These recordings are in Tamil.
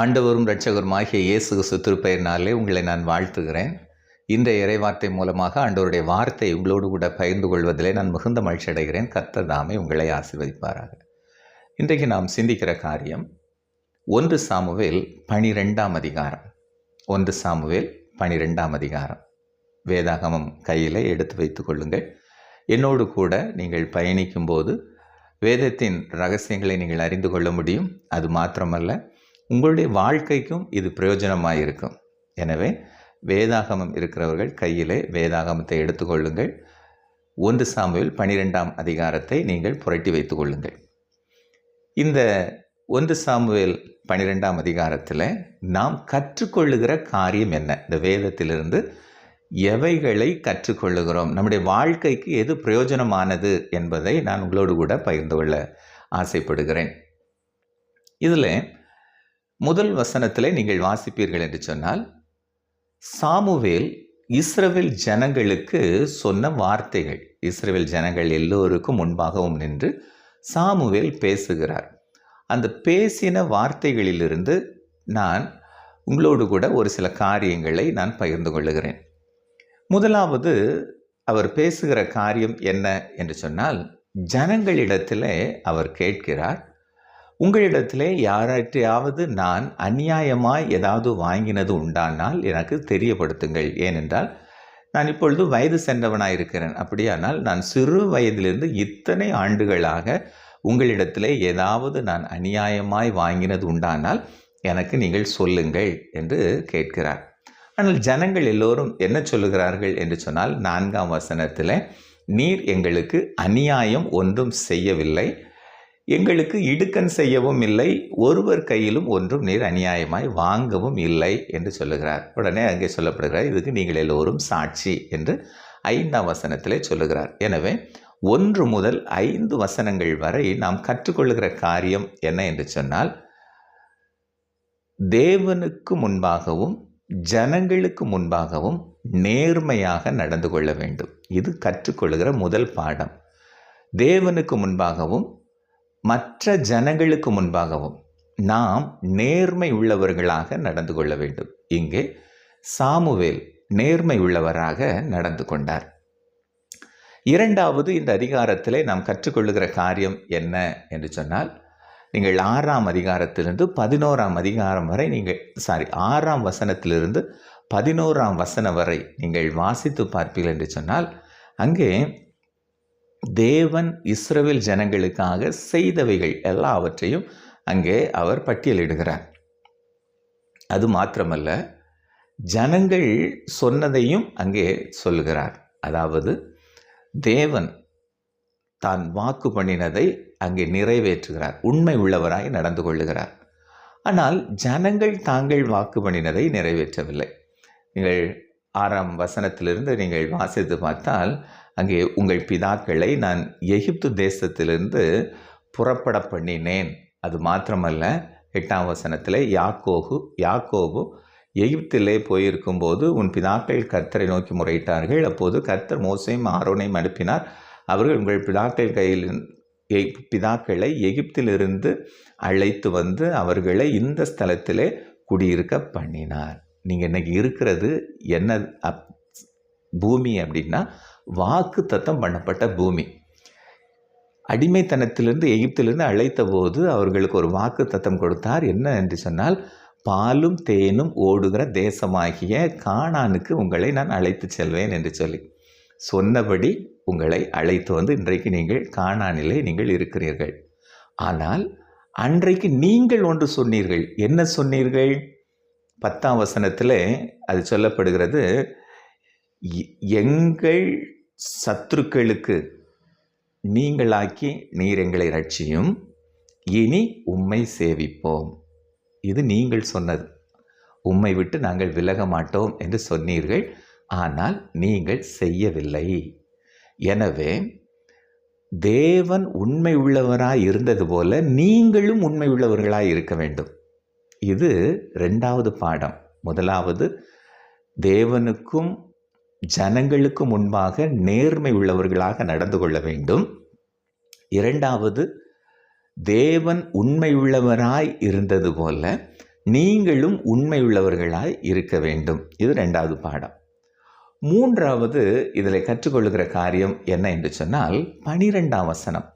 ஆண்டவரும் இரட்சகருமாகிய இயேசு கிறிஸ்து உங்களை நான் வாழ்த்துகிறேன். இன்றைய இறைவார்த்தை மூலமாக ஆண்டவருடைய வார்த்தை உங்களோடு கூட பகிர்ந்து கொள்வதிலே நான் மிகுந்த மகிழ்ச்சி அடைகிறேன். கர்த்தர் தாமே உங்களை ஆசிர்வதிப்பாராக. இன்றைக்கு நாம் சிந்திக்கிற காரியம் ஒன்று சாமுவேல் பனிரெண்டாம் அதிகாரம். ஒன்று சாமுவேல் பனிரெண்டாம் அதிகாரம். வேதாகமம் கையில் எடுத்து வைத்து கொள்ளுங்கள். என்னோடு கூட நீங்கள் பயணிக்கும்போது வேதத்தின் ரகசியங்களை நீங்கள் அறிந்து கொள்ள முடியும். அது மாத்திரமல்ல உங்களுடைய வாழ்க்கைக்கும் இது பிரயோஜனமாக இருக்கும் எனவே வேதாகமம் இருக்கிறவர்கள் கையிலே வேதாகமத்தை எடுத்துக்கொள்ளுங்கள். ஒன்று சாமுவேல் பனிரெண்டாம் அதிகாரத்தை நீங்கள் புரட்டி வைத்து கொள்ளுங்கள் இந்த ஒன்று சாமுவேல் பனிரெண்டாம் அதிகாரத்தில் நாம் கற்றுக்கொள்ளுகிற காரியம் என்ன? இந்த வேதத்திலிருந்து எவைகளை கற்றுக்கொள்ளுகிறோம்? நம்முடைய வாழ்க்கைக்கு எது பிரயோஜனமானது என்பதை நான் உங்களோடு கூட பகிர்ந்து கொள்ள ஆசைப்படுகிறேன். இதில் முதல் வசனத்தில் நீங்கள் வாசிப்பீர்கள் என்று சொன்னால் சாமுவேல் இஸ்ரவேல் ஜனங்களுக்கு சொன்ன வார்த்தைகள். இஸ்ரவேல் ஜனங்கள் எல்லோருக்கும் முன்பாகவும் நின்று சாமுவேல் பேசுகிறார். அந்த பேசின வார்த்தைகளிலிருந்து நான் உங்களோடு கூட ஒரு சில காரியங்களை நான் பகிர்ந்து கொள்ளுகிறேன். முதலாவது அவர் பேசுகிற காரியம் என்ன என்று சொன்னால் ஜனங்களிடத்தில் அவர் கேட்கிறார் உங்களிடத்திலே யாராற்றையாவது நான் அநியாயமாய் ஏதாவது வாங்கினது உண்டானால் எனக்கு தெரியப்படுத்துங்கள். ஏனென்றால் நான் இப்பொழுது வயது சென்றவனாக இருக்கிறேன் அப்படியானால் நான் சிறு வயதிலிருந்து இத்தனை ஆண்டுகளாக உங்களிடத்திலே ஏதாவது நான் அநியாயமாய் வாங்கினது உண்டானால் எனக்கு நீங்கள் சொல்லுங்கள் என்று கேட்கிறார். ஆனால் ஜனங்கள் எல்லோரும் என்ன சொல்லுகிறார்கள் என்று சொன்னால் நான்காம் வசனத்தில் நீர் எங்களுக்கு அநியாயம் ஒன்றும் செய்யவில்லை. எங்களுக்கு இடுக்கன் செய்யவும் இல்லை ஒருவர் கையிலும் ஒன்றும் நீர் அநியாயமாய் வாங்கவும் இல்லை என்று சொல்லுகிறார். உடனே அங்கே சொல்லப்படுகிறார் இதுக்கு நீங்கள் எல்லோரும் சாட்சி என்று ஐந்தாம் வசனத்திலே சொல்லுகிறார். எனவே ஒன்று முதல் ஐந்து வசனங்கள் வரை நாம் கற்றுக்கொள்கிற காரியம் என்ன என்று சொன்னால் தேவனுக்கு முன்பாகவும் ஜனங்களுக்கு முன்பாகவும் நேர்மையாக நடந்து கொள்ள வேண்டும். இது கற்றுக்கொள்கிற முதல் பாடம். தேவனுக்கு முன்பாகவும் மற்ற ஜனங்களுக்கு முன்பாகவும் நாம் நேர்மை உள்ளவர்களாக நடந்து கொள்ள வேண்டும். இங்கே சாமுவேல் நேர்மை உள்ளவராக நடந்து கொண்டார். இரண்டாவது இந்த அதிகாரத்திலே நாம் கற்றுக்கொள்ளுகிற காரியம் என்ன என்று சொன்னால் நீங்கள் ஆறாம் அதிகாரத்திலிருந்து பதினோராம் அதிகாரம் வரை நீங்கள் சாரி ஆறாம் வசனத்திலிருந்து பதினோராம் வசனம் வரை நீங்கள் வாசித்து பார்ப்பீர்கள் என்று சொன்னால் அங்கே தேவன் இஸ்ரவேல் ஜனங்களுக்காக செய்தவைகள் எல்லாவற்றையும் அங்கே அவர் பட்டியலிடுகிறார். அது மாத்திரமல்ல ஜனங்கள் சொன்னதையும் அங்கே சொல்லுகிறார். அதாவது தேவன் தான் வாக்கு பண்ணினதை அங்கே நிறைவேற்றுகிறார். உண்மை உள்ளவராய் நடந்து கொள்ளுகிறார். ஆனால் ஜனங்கள் தாங்கள் வாக்கு பண்ணினதை நிறைவேற்றவில்லை. நீங்கள் ஆறாம் வசனத்திலிருந்து நீங்கள் வாசித்து பார்த்தால் அங்கே உங்கள் பிதாக்களை நான் எகிப்து தேசத்திலிருந்து புறப்பட பண்ணினேன். அது மாத்திரமல்ல எட்டாம் வசனத்தில் யாக்கோகு யாக்கோபு எகிப்திலே போயிருக்கும்போது உன் பிதாக்கள் கர்த்தரை நோக்கி முறையிட்டார்கள். அப்போது கர்த்தர் மோசையும் ஆரோனையும் அனுப்பினார். அவர்கள் உங்கள் பிதாக்கள் கையில் பிதாக்களை எகிப்திலிருந்து அழைத்து வந்து அவர்களை இந்த ஸ்தலத்திலே குடியிருக்க பண்ணினார். நீங்கள் இன்றைக்கி இருக்கிறது என்ன அப் பூமி அப்படின்னா வாக்கு தத்தம் பண்ணப்பட்ட பூமி. அடிமைத்தனத்திலிருந்து எகிப்திலிருந்து அழைத்த போது அவர்களுக்கு ஒரு வாக்கு தத்தம் கொடுத்தார். என்ன என்று சொன்னால் பாலும் தேனும் ஓடுகிற தேசமாகிய காணானுக்கு உங்களை நான் அழைத்து செல்வேன் என்று சொல்லி. சொன்னபடி உங்களை அழைத்து வந்து இன்றைக்கு நீங்கள் காணானிலே நீங்கள் இருக்கிறீர்கள். ஆனால் அன்றைக்கு நீங்கள் ஒன்று சொன்னீர்கள். என்ன சொன்னீர்கள்? பத்தாம் வசனத்தில் அது சொல்லப்படுகிறது எங்கள் சத்துருக்களுக்கு நீங்களாக்கி நீர் எங்களை ரட்சியும். இனி உம்மை சேவிப்போம். இது நீங்கள் சொன்னது. உம்மை விட்டு நாங்கள் விலக மாட்டோம் என்று சொன்னீர்கள். ஆனால் நீங்கள் செய்யவில்லை. எனவே தேவன் உண்மை உள்ளவராக இருந்தது போல நீங்களும் உண்மை உள்ளவர்களாக இருக்க வேண்டும். இது ரெண்டாவது பாடம். முதலாவது தேவனுக்கும் ஜனங்களுக்கு முன்பாக நேர்மை உள்ளவர்களாக நடந்து கொள்ள வேண்டும். இரண்டாவது தேவன் உண்மையுள்ளவராய் இருந்தது போல நீங்களும் உண்மையுள்ளவர்களாய் இருக்க வேண்டும். இது ரெண்டாவது பாடம். மூன்றாவது இதில் கற்றுக்கொள்கிற காரியம் என்ன என்று சொன்னால் பனிரெண்டாம் வசனம்.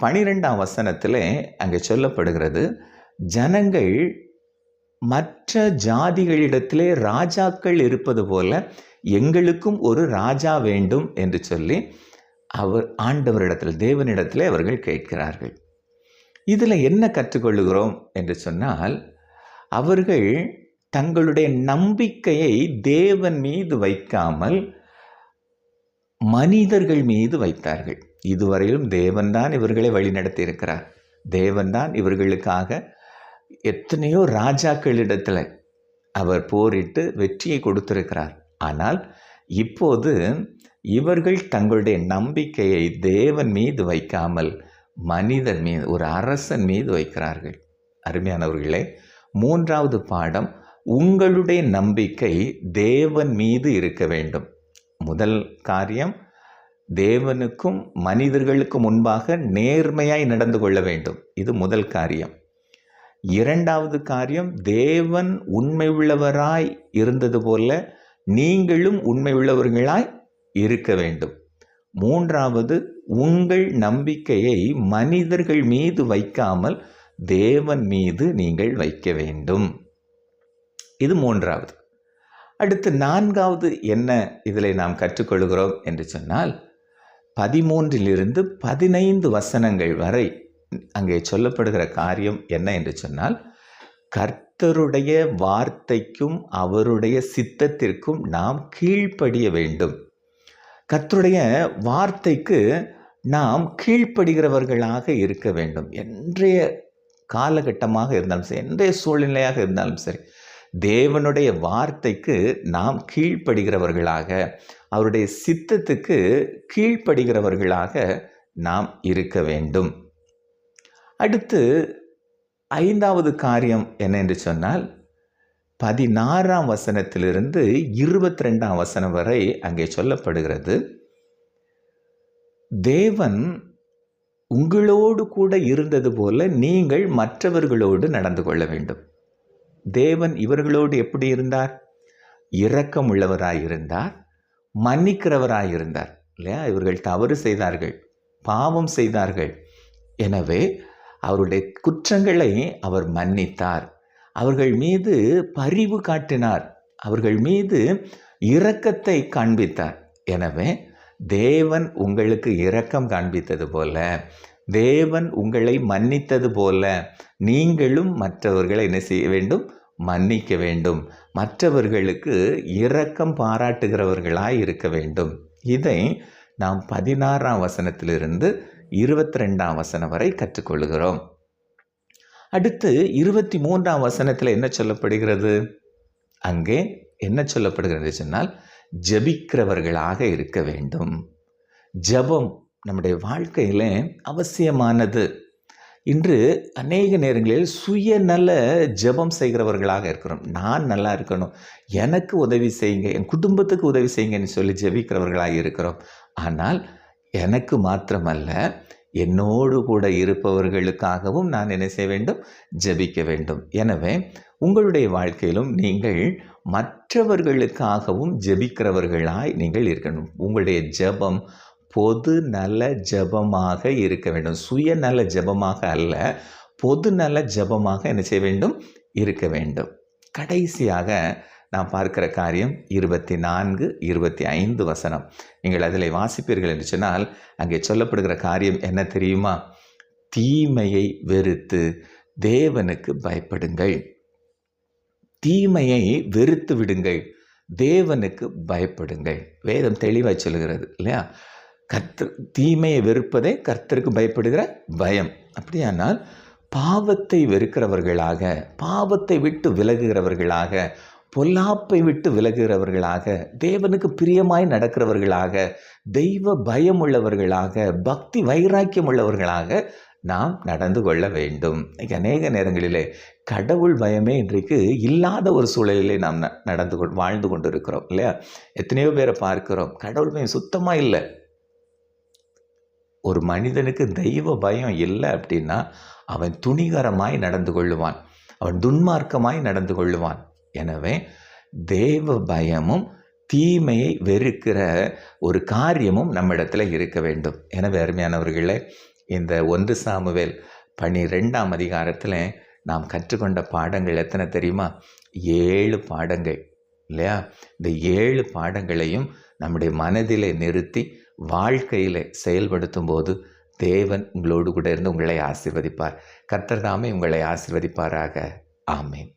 பனிரெண்டாம் வசனத்தில் அங்கே சொல்லப்படுகிறது ஜனங்கள் மற்ற ஜாதிகளிடத்திலே ராஜாக்கள் இருப்பது போல எங்களுக்கும் ஒரு ராஜா வேண்டும் என்று சொல்லி அவர் ஆண்டவரிடத்தில் தேவனிடத்தில் அவர்கள் கேட்கிறார்கள். இதில் என்ன கற்றுக்கொள்ளுகிறோம் என்று சொன்னால் அவர்கள் தங்களுடைய நம்பிக்கையை தேவன் மீது வைக்காமல் மனிதர்கள் மீது வைத்தார்கள். இதுவரையிலும் தேவன்தான் இவர்களை வழிநடத்தி இருக்கிறார் தேவன்தான் இவர்களுக்காக எத்தனையோ ராஜாக்களிடத்தில் அவர் போரிட்டு வெற்றியை கொடுத்திருக்கிறார். ஆனால் இப்போது இவர்கள் தங்களுடைய நம்பிக்கையை தேவன் மீது வைக்காமல் மனிதன் மீது ஒரு அரசன் மீது வைக்கிறார்கள். அருமையானவர்களே மூன்றாவது பாடம் உங்களுடைய நம்பிக்கை தேவன் மீது இருக்க வேண்டும். முதல் காரியம் தேவனுக்கும் மனிதர்களுக்கும் முன்பாக நேர்மையாய் நடந்து கொள்ள வேண்டும். இது முதல் காரியம். இரண்டாவது காரியம் தேவன் உண்மை உள்ளவராய் இருந்தது போல நீங்களும் உண்மை உள்ளவர்களாய் இருக்க வேண்டும். மூன்றாவது உங்கள் நம்பிக்கையை மனிதர்கள் மீது வைக்காமல் தேவன் மீது நீங்கள் வைக்க வேண்டும். இது மூன்றாவது. அடுத்து நான்காவது என்ன இதில் நாம் கற்றுக்கொள்கிறோம் என்று சொன்னால் பதிமூன்றிலிருந்து பதினைந்து வசனங்கள் வரை அங்கே சொல்லப்படுகிற காரியம் என்ன என்று சொன்னால் கர்த்தருடைய வார்த்தைக்கும் அவருடைய சித்தத்திற்கும் நாம் கீழ்ப்படிய வேண்டும். கர்த்தருடைய வார்த்தைக்கு நாம் கீழ்ப்படுகிறவர்களாக இருக்க வேண்டும். என்றைய காலகட்டமாக இருந்தாலும் சரி என்றைய சூழ்நிலையாக இருந்தாலும் சரி தேவனுடைய வார்த்தைக்கு நாம் கீழ்ப்படுகிறவர்களாக அவருடைய சித்தத்துக்கு கீழ்ப்படுகிறவர்களாக நாம் இருக்க வேண்டும். அடுத்து ஐந்தாவது காரியம் என்ன என்று சொன்னால் பதினாறாம் வசனத்திலிருந்து இருபத்தி ரெண்டாம் வசனம் வரை அங்கே சொல்லப்படுகிறது தேவன் உங்களோடு கூட இருந்தது போல நீங்கள் மற்றவர்களோடு நடந்து கொள்ள வேண்டும். தேவன் இவர்களோடு எப்படி இருந்தார்? இரக்கம் உள்ளவராயிருந்தார் மன்னிக்கிறவராயிருந்தார் இல்லையா? இவர்கள் தவறு செய்தார்கள் பாவம் செய்தார்கள். எனவே அவருடைய குற்றங்களை அவர் மன்னித்தார். அவர்கள் மீது பரிவு காட்டினார். அவர்கள் மீது இரக்கத்தை காண்பித்தார். எனவே தேவன் உங்களுக்கு இரக்கம் காண்பித்தது போல தேவன் உங்களை மன்னித்தது போல நீங்களும் மற்றவர்களை என்ன செய்ய வேண்டும்? மன்னிக்க வேண்டும். மற்றவர்களுக்கு இரக்கம் பாராட்டுகிறவர்களாய் இருக்க வேண்டும். இதை நாம் பதினாறாம் வசனத்திலிருந்து இருபத்தி ரெண்டாம் வசனம் வரை கற்றுக்கொள்கிறோம் அடுத்து இருபத்தி மூன்றாம் வசனத்தில் என்ன சொல்லப்படுகிறது? அங்கே என்ன சொல்லப்படுகிறது சொன்னால் ஜபிக்கிறவர்களாக இருக்க வேண்டும். ஜபம் நம்முடைய வாழ்க்கையில் அவசியமானது. இன்று அநேக நேரங்களில் சுயநல ஜபம் செய்கிறவர்களாக இருக்கிறோம். நான் நல்லா இருக்கணும். எனக்கு உதவி செய்யுங்க. என் குடும்பத்துக்கு உதவி செய்யுங்கன்னு சொல்லி ஜெபிக்கிறவர்களாக இருக்கிறோம். ஆனால் எனக்கு மாத்திரமல்ல என்னோடு கூட இருப்பவர்களுக்காகவும் நான் என்ன செய்ய வேண்டும்? ஜெபிக்க வேண்டும். எனவே உங்களுடைய வாழ்க்கையிலும் நீங்கள் மற்றவர்களுக்காகவும் ஜெபிக்கிறவர்களாய் நீங்கள் இருக்கணும். உங்களுடைய ஜெபம் பொது நல ஜெபமாக இருக்க வேண்டும். சுயநல ஜெபமாக அல்ல பொது நல ஜெபமாக என்ன செய்ய வேண்டும்? இருக்க வேண்டும். கடைசியாக நாம் பார்க்கிற காரியம் இருபத்தி நான்கு இருபத்தி ஐந்து வசனம். நீங்கள் அதில் வாசிப்பீர்கள் என்று சொன்னால் அங்கே சொல்லப்படுகிற காரியம் என்ன தெரியுமா? தீமையை வெறுத்து தேவனுக்கு பயப்படுங்கள். தீமையை வெறுத்து விடுங்கள். தேவனுக்கு பயப்படுங்கள். வேதம் தெளிவாக சொல்லுகிறது இல்லையா? கர்த்தர் தீமையை வெறுப்பதே கர்த்தருக்கு பயப்படுகிற பயம். அப்படியானால் பாவத்தை வெறுக்கிறவர்களாக பாவத்தை விட்டு விலகுகிறவர்களாக பொல்லாப்பை விட்டு விலகுகிறவர்களாக தேவனுக்கு பிரியமாய் நடக்கிறவர்களாக தெய்வ பயம் உள்ளவர்களாக பக்தி வைராக்கியம் உள்ளவர்களாக நாம் நடந்து கொள்ள வேண்டும். அநேக நேரங்களிலே கடவுள் பயமே இன்றைக்கு இல்லாத ஒரு சூழலிலே நாம் ந- நடந்து கொண்டு வாழ்ந்து கொண்டு இருக்கிறோம் இல்லையா? எத்தனையோ பேரை பார்க்கிறோம் கடவுள் பயம் சுத்தமாக இல்லை. ஒரு மனிதனுக்கு தெய்வ பயம் இல்லை அப்படின்னா அவன் துணிகரமாய் நடந்து கொள்ளுவான் அவன் துன்மார்க்கமாய் நடந்து கொள்ளுவான். எனவே தேவ பயமும் தீமையை வெறுக்கிற ஒரு காரியமும் நம்மிடத்தில் இருக்க வேண்டும். எனவே அருமையானவர்களே இந்த ஒன்று சாமுவேல் பனிரெண்டாம் அதிகாரத்தில் நாம் கற்றுக்கொண்ட பாடங்கள் எத்தனை தெரியுமா? ஏழு பாடங்கள் இல்லையா? இந்த ஏழு பாடங்களையும் நம்முடைய மனதிலே நிறுத்தி வாழ்க்கையில் செயல்படுத்தும் போது தேவன் உங்களோடு கூட இருந்து உங்களை ஆசிர்வதிப்பார். கர்த்தர் தாமே உங்களை ஆசிர்வதிப்பாராக. ஆமேன்.